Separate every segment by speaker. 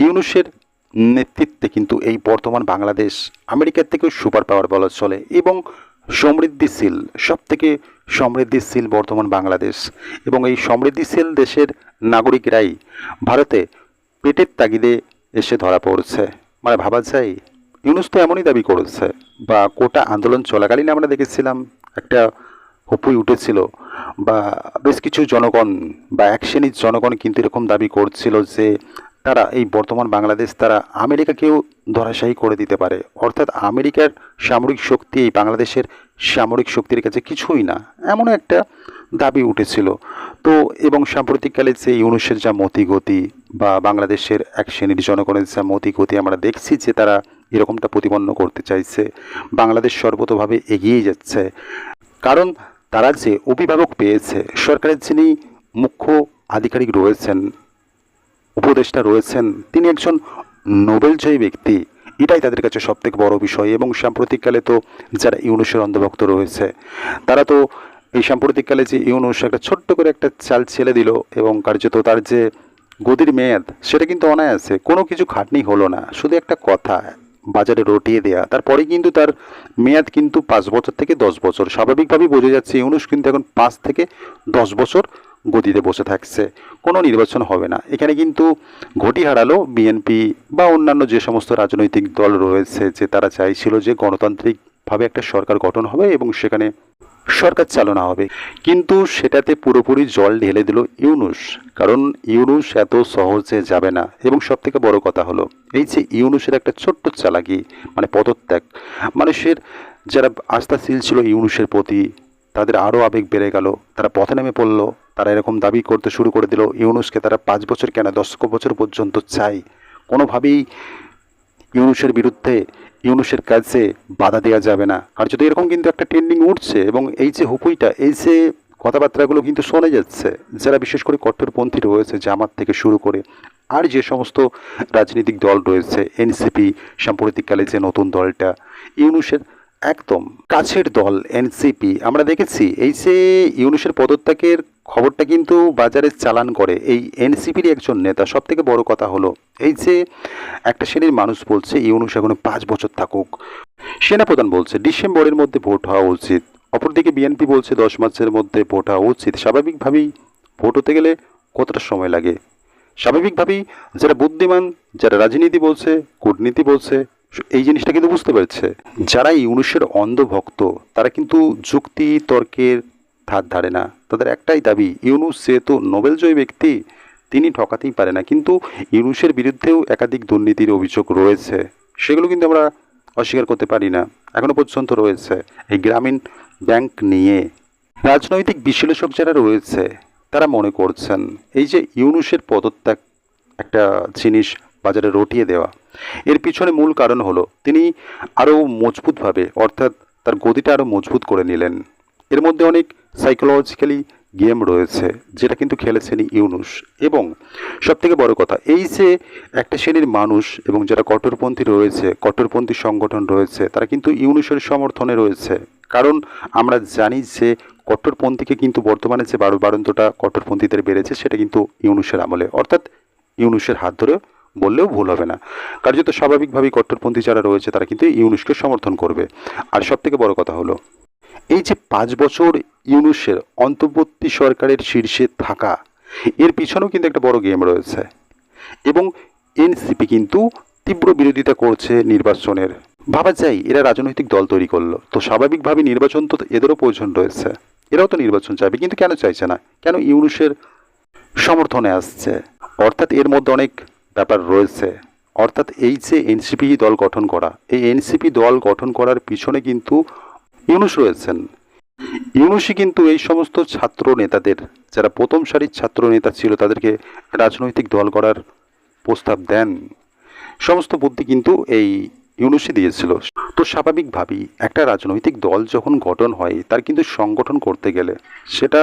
Speaker 1: ইউনুসের নেতৃত্বে কিন্তু এই বর্তমান বাংলাদেশ আমেরিকার থেকেও সুপার পাওয়ার বলা চলে এবং সমৃদ্ধিশীল সব থেকে সমৃদ্ধিশীল বর্তমান বাংলাদেশ। এবং এই সমৃদ্ধিশীল দেশের নাগরিকরাই ভারতে পেটের তাগিদে এসে ধরা পড়ছে। মানে ভাবা যায়, ইউনুস তো এমনই দাবি করেছে, বা কোটা আন্দোলন চলাকালীন আমরা দেখেছিলাম, একটা হুপুই উঠেছিল, বা বেশ কিছু জনগণ বা এক শ্রেণির জনগণ কিন্তু এরকম দাবি করছিল যে তারা এই বর্তমান বাংলাদেশ, তারা আমেরিকাকেও ধরাশায়ী করে দিতে পারে। অর্থাৎ আমেরিকার সামরিক শক্তি এই বাংলাদেশের সামরিক শক্তির কাছে কিছুই না, এমন একটা দাবি উঠেছিল। তো এবং সাম্প্রতিককালে যে ইউনুসের যা মতিগতি বা বাংলাদেশের এক শ্রেণির জনগণের যা মতিগতি আমরা দেখছি যে তারা এরকমটা প্রতিপন্ন করতে চাইছে, বাংলাদেশ সর্বতভাবে এগিয়ে যাচ্ছে। কারণ তারা যে অভিভাবক পেয়েছে, সরকারের যিনি মুখ্য আধিকারিক রয়েছেন উপদেষ্টা রয়েছেন। তিনি একজন নোবেলজয়ী ব্যক্তি। এটাই তাদের কাছে সবথেকে বড় বিষয় এবং সাম্প্রতিককালে তো যারা ইউনুসের অন্তর্ভুক্ত রয়েছে, তারা তো এই সাম্প্রতিককালে যে ইউনুস একটা ছোট্ট করে একটা চাল ছেলে দিল এবং কার্যত তার যে গদির মেয়াদ, সেটা কিন্তু অনায়াসে কোনো কিছু খাটনি হলো না। শুধু একটা কথা, বাজারে রটিয়ে দেয়া। তারপরে কিন্তু তার মেয়াদ কিন্তু পাঁচ বছর থেকে দশ বছর। স্বাভাবিকভাবেই বোঝা যাচ্ছে ইউনুস কিন্তু এখন পাঁচ থেকে দশ বছর গদিতে বসে থাকছে, কোনো নির্বাচন হবে না। এখানে কিন্তু ঘটি হারালো বিএনপি বা অন্যান্য যে সমস্ত রাজনৈতিক দল রয়েছে যে তারা চাইছিল যে গণতান্ত্রিকভাবে একটা সরকার গঠন হবে এবং সেখানে সরকার চালনা হবে। কিন্তু সেটাতে পুরোপুরি জল ঢেলে দিল ইউনুস, কারণ ইউনুস এত সহজে যাবে না। এবং সব থেকে বড় কথা হলো, এই যে ইউনুসের একটা ছোট্ট চালাকি মানে পদত্যাগ, মানুষের যারা আস্থাশীল ছিল ইউনুসের প্রতি, তাদের আরও আবেগ বেড়ে গেল, তারা পথে নেমে পড়ল। তারা এরকম দাবি করতে শুরু করে দিল। ইউনুসকে তারা পাঁচ বছর কেন, দশ বছর পর্যন্ত চাই? কোনোভাবেই ইউনুসের বিরুদ্ধে, ইউনুসের কাছে বাধা দেওয়া যাবে না। আর যদি এরকম কিন্তু একটা ট্রেন্ডিং উঠছে এবং এই যে হুপুইটা এই যে কথাবার্তাগুলো কিন্তু শোনা যাচ্ছে, যারা বিশেষ করে কট্টরপন্থী রয়েছে, জামাত থেকে শুরু করে, আর যে সমস্ত রাজনৈতিক দল রয়েছে, এনসিপি, সাম্প্রতিককালে যে নতুন দলটা, ইউনুসের একদম। কাছের দল, এনসিপি। আমরা দেখেছি, এই যে ইউনুসের পদত্যাগের খবরটা কিন্তু বাজারে চালান করে এই এনসিপির একজন নেতা। সব থেকে বড় কথা হলো, এই যে একটা শ্রেণির মানুষ বলছে, ইউনুস এখনও পাঁচ বছর থাকুক। সেনাপ্রধান বলছে, ডিসেম্বরের মধ্যে ভোট হওয়া উচিত। অপরদিকে বিএনপি বলছে, দশ মাসের মধ্যে ভোট হওয়া উচিত। স্বাভাবিকভাবেই ভোট হতে গেলে কতটা সময় লাগে? স্বাভাবিকভাবেই যারা বুদ্ধিমান, যারা রাজনীতি বলছে, কূটনীতি বলছে এই জিনিসটা কিন্তু বুঝতে পারছে। যারা ইউনুসের অন্ধভক্ত, তারা কিন্তু যুক্তি, তর্কের ধার ধারে না। তাদের একটাই দাবি, ইউনুস যেহেতু নোবেলজয়ী ব্যক্তি, তিনি ঠকাতেই পারে না। কিন্তু ইউনুসের বিরুদ্ধেও একাধিক দুর্নীতির অভিযোগ রয়েছে। সেগুলো কিন্তু আমরা অস্বীকার করতে পারি না। এখনও পর্যন্ত রয়েছে এই গ্রামীণ ব্যাংক নিয়ে। রাজনৈতিক বিশ্লেষক যারা রয়েছে, তারা মনে করছেন, এই যে ইউনুসের পদত্যাগ একটা জিনিস বাজারে রটিয়ে দেওয়া। এর পিছনে মূল কারণ হলো, তিনি আরও মজবুতভাবে, অর্থাৎ তার গদিটা আরও মজবুত করে নিলেন। এর মধ্যে অনেক সাইকোলজিক্যালি গেম রয়েছে, যেটা কিন্তু খেলেছেন ইউনুস। এবং সবথেকে বড় কথা, এই যে একটা শ্রেণির মানুষ এবং যারা কট্টরপন্থী রয়েছে, কট্টরপন্থী সংগঠন রয়েছে, তারা কিন্তু ইউনুসের সমর্থনে রয়েছে। কারণ আমরা জানি যে কট্টরপন্থীকে কিন্তু বর্তমানে যে বারো বারন্তটা কট্টরপন্থীদের বেড়েছে, সেটা কিন্তু ইউনুসের আমলে, অর্থাৎ ইউনুসের হাত ধরে বললেও ভুল হবে না। কার্যত স্বাভাবিকভাবেই কট্টরপন্থী যারা রয়েছে, তারা কিন্তু ইউনুসকে সমর্থন করবে। আর সব থেকে বড় কথা হলো, এই যে পাঁচ বছর ইউনুসের অন্তর্বর্তী সরকারের শীর্ষে থাকা, এর পিছনেও কিন্তু একটা বড় গেম রয়েছে। এবং এনসিপি কিন্তু তীব্র বিরোধিতা করছে নির্বাচনের। ভাবা যায়, এরা রাজনৈতিক দল তৈরি করল। তো স্বাভাবিকভাবে নির্বাচন তো এদেরও প্রয়োজন রয়েছে। এরাও তো নির্বাচন চাইবে, কিন্তু কেন চাইছে না? কেন ইউনুসের সমর্থনে আসছে? অর্থাৎ এর মধ্যে অনেক ব্যাপার রয়েছে। অর্থাৎ এই যে এনসিপি দল গঠন করা, এই এনসিপি দল গঠন করার পিছনে কিন্তু ইউনুস রয়েছেন। ইউনুসই কিন্তু এই সমস্ত ছাত্র নেতাদের, যারা প্রথম সারির ছাত্র নেতা ছিল, তাদেরকে রাজনৈতিক দল করার প্রস্তাব দেন। সমস্ত বুদ্ধি কিন্তু এই ইউনুসই দিয়েছিল। তো স্বাভাবিকভাবেই একটা রাজনৈতিক দল যখন গঠন হয়, তার কিন্তু সংগঠন করতে গেলে সেটা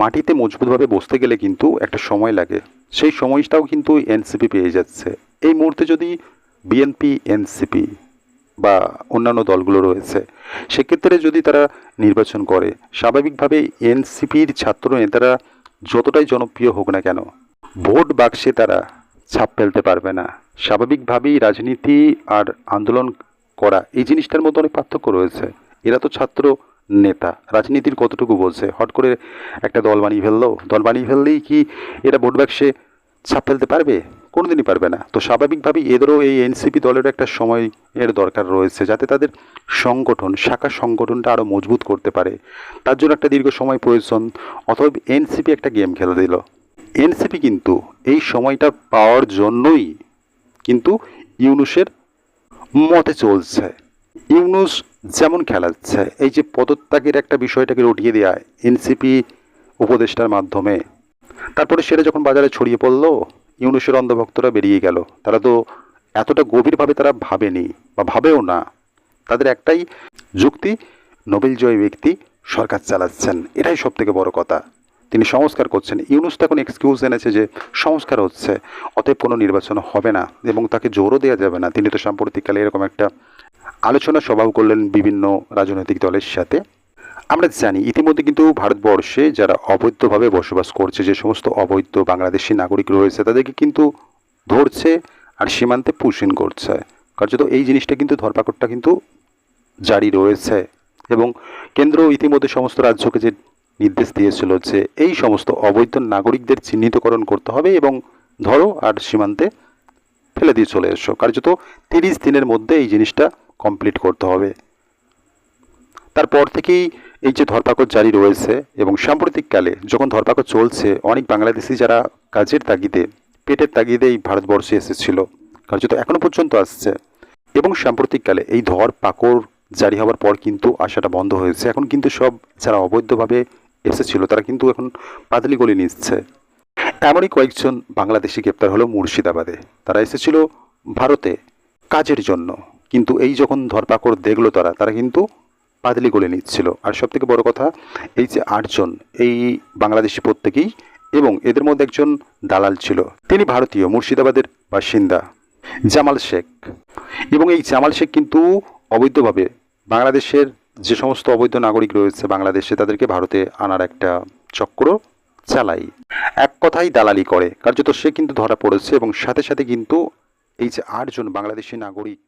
Speaker 1: মাটিতে মজবুতভাবে বসতে গেলে কিন্তু একটা সময় লাগে। সেই সময়টাও কিন্তু এনসিপি পেয়ে যাচ্ছে। এই মুহূর্তে যদি বিএনপি, এনসিপি বা অন্যান্য দলগুলো রয়েছে, সেক্ষেত্রে যদি তারা নির্বাচন করে স্বাভাবিকভাবে এনসিপির ছাত্র নেতারা যতটাই জনপ্রিয় হোক না কেন, ভোট বাক্সে তারা ছাপ ফেলতে পারবে না। স্বাভাবিকভাবেই রাজনীতি আর আন্দোলন করা, এই জিনিসটার মধ্যে অনেক পার্থক্য রয়েছে। এরা তো ছাত্র নেতা। রাজনীতির কতটুকু বলছে? হট করে একটা দল বানিয়ে ফেলল। দল বানিয়ে ফেললেই কি এটা ভোট বাক্সে ছাপ ফেলতে পারবে? কোনোদিনই পারবে না। তো স্বাভাবিকভাবেই এদেরও এই এনসিপি দলের একটা সময় এর দরকার রয়েছে যাতে তাদের সংগঠন, শাখা সংগঠনটা আরও মজবুত করতে পারে। তার জন্য একটা দীর্ঘ সময় প্রয়োজন। অথবা এনসিপি একটা গেম খেলে দিল। এনসিপি কিন্তু এই সময়টা পাওয়ার জন্যই কিন্তু ইউনুসের মতে চলছে। ইউনুস যেমন খেলাচ্ছে এই যে পদত্যাগের একটা বিষয়টাকে রটিয়ে দেওয়া এনসিপি উপদেষ্টার মাধ্যমে। তারপরে সেটা যখন বাজারে ছড়িয়ে পড়ল, ইউনুসের অন্ধভক্তরা বেরিয়ে গেল। তারা তো এতটা গভীরভাবে তারা ভাবেনি বা ভাবেও না। তাদের একটাই যুক্তি নোবেল জয়ী ব্যক্তি সরকার চালাচ্ছেন। এটাই সব থেকে বড় কথা। তিনি সংস্কার করছেন। ইউনুস তো এখন এক্সকিউজ এনেছে যে সংস্কার হচ্ছে, অতএব কোনো নির্বাচন হবে না এবং তাকে জোরও দেওয়া যাবে না। তিনি তো সাম্প্রতিককালে এরকম একটা আলোচনা সভাও করলেন বিভিন্ন রাজনৈতিক দলের সাথে। আমরা জানি ইতিমধ্যে কিন্তু ভারতবর্ষে যারা অবৈধভাবে বসবাস করছে, যে সমস্ত অবৈধ বাংলাদেশি নাগরিক রয়েছে, তাদেরকে কিন্তু ধরছে আর সীমান্তে পুষিন করছে। কার্যত এই জিনিসটা কিন্তু ধরপাকড়টা কিন্তু জারি রয়েছে এবং কেন্দ্র ইতিমধ্যে সমস্ত রাজ্যকে যে নির্দেশ দিয়েছিল যে এই সমস্ত অবৈধ নাগরিকদের চিহ্নিতকরণ করতে হবে এবং ধরো আর সীমান্তে ফেলে দিয়ে চলে এসো। কার্যত তিরিশ দিনের মধ্যে এই জিনিসটা কমপ্লিট করতে হবে। তারপর থেকেই এই যে ধরপাকড় জারি রয়েছে এবং সাম্প্রতিককালে যখন ধরপাকড় চলছে, অনেক বাংলাদেশি যারা কাজের তাগিদে, পেটের তাগিদে এই ভারতবর্ষে এসেছিল, কার্যত এখনও পর্যন্ত আসছে এবং সাম্প্রতিককালে এই ধরপাকড় জারি হওয়ার পর কিন্তু আসাটা বন্ধ হয়েছে। এখন কিন্তু সব যারা অবৈধভাবে এসেছিল, তারা কিন্তু এখন পাতলি গলি নিচ্ছে। এমনই কয়েকজন বাংলাদেশি গ্রেপ্তার হলো মুর্শিদাবাদে। তারা এসেছিল ভারতে কাজের জন্য। কিন্তু এই যখন ধরপাকড় দেখল তারা তারা কিন্তু পাতলি গলে নিচ্ছিল। আর সব থেকে বড় কথা, এই যে আটজন, এই বাংলাদেশি প্রত্যেকেই এবং এদের মধ্যে একজন দালাল ছিল। তিনি ভারতীয়, মুর্শিদাবাদের বাসিন্দা, জামাল শেখ। এবং এই জামাল শেখ কিন্তু অবৈধভাবে বাংলাদেশের যে সমস্ত অবৈধ নাগরিক রয়েছে বাংলাদেশে, তাদেরকে ভারতে আনার একটা চক্র চালাই। এক কথাই দালালি করে। কার্যত সে কিন্তু ধরা পড়েছে এবং সাথে সাথে কিন্তু এই যে আটজন বাংলাদেশি নাগরিক